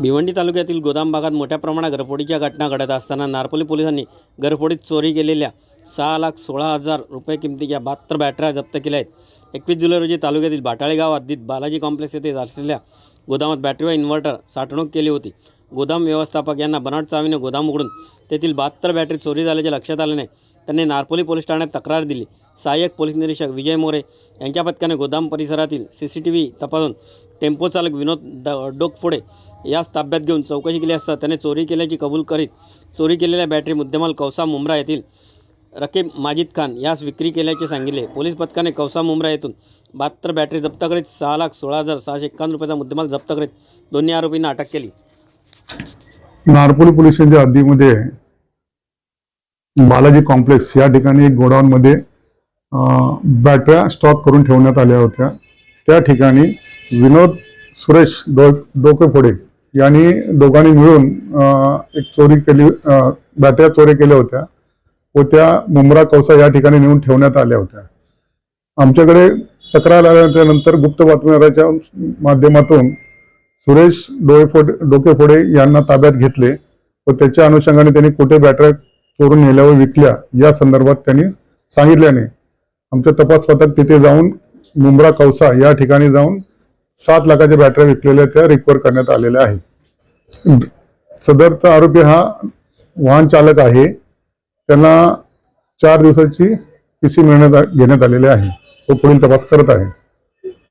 भिवंडी तालुक्यातील गोदाम भागात मोठ्या प्रमाणात घरफोडीच्या घटना घडत असताना नारपोली पोलिसांनी घरफोडीत चोरी केलेल्या सहा लाख सोळा हजार रुपये किमतीच्या बहात्तर बॅटऱ्या जप्त केल्या आहेत. एकवीस जुलै रोजी तालुक्यातील बाटाळे गाव हद्दीत बालाजी कॉम्प्लेक्स येथे असलेल्या गोदामात बॅटरी व इन्व्हर्टर साठवणूक केली होती. गोदाम व्यवस्थापक यांना बनाट चावीने गोदाम उघडून तेथील बहात्तर बॅटरी चोरी झाल्याचे लक्षात आल्याने त्यांनी नारपोली पोलीस ठाण्यात तक्रार दिली. सहाय्यक पोलीस निरीक्षक विजय मोरे यांच्या पथकाने गोदाम परिसरातील सी सी टी व्ही तपासून टेम्पो चालक विनोद द डोकफोडे यास ताब्यात घेऊन चौकशी केली असता त्याने चोरी केल्याची कबूल करीत चोरी केलेल्या बॅटरी मुद्देमाल कौसा मुंब्रा येथील रकीब माजिद खान यास विक्री केल्याचे सांगितले. पोलीस पथकाने कौसा मुंब्रा येथून बहात्तर बॅटरी जप्त करीत सहा लाख सोळा हजार सहाशे एक्कावन्न रुपयाचा मुद्देमाल जप्त करीत दोन्ही आरोपींना अटक केली. नारपोली पोलिसांच्या हद्दीमध्ये बालाजी कॉम्प्लेक्स या ठिकाणी एक गोडाऊनमध्ये बॅटऱ्या स्टॉक करून ठेवण्यात आल्या होत्या. त्या ठिकाणी विनोद सुरेश डो डोकेफोडे यांनी दोघांनी मिळून एक चोरी केली बॅटऱ्या चोरी केल्या होत्या. व त्या मुंब्रा कौसा या ठिकाणी नेऊन ठेवण्यात आल्या होत्या. आमच्याकडे तक्रार आल्यानंतर गुप्त बातमीदाराच्या माध्यमातून सुरेश डोळेफोडे डोकेफोडे यांना ताब्यात घेतले व त्याच्या अनुषंगाने त्यांनी कुठे बॅटऱ्या चोरून नेल्या व विकल्या या संदर्भात त्यांनी सांगितल्याने आमच्या तपास पथक तिथे जाऊन मुंब्रा कौसा या ठिकाणी जाऊन सात लाखाच्या बॅटऱ्या विकलेल्या त्या रिकवर करण्यात आलेल्या आहेत. सदरचा आरोपी हा वाहन चालक आहे. त्यांना चार दिवसाची पी सी मिळण्यात आ- घेण्यात आलेली आहे. तो पुढील तपास करत आहे.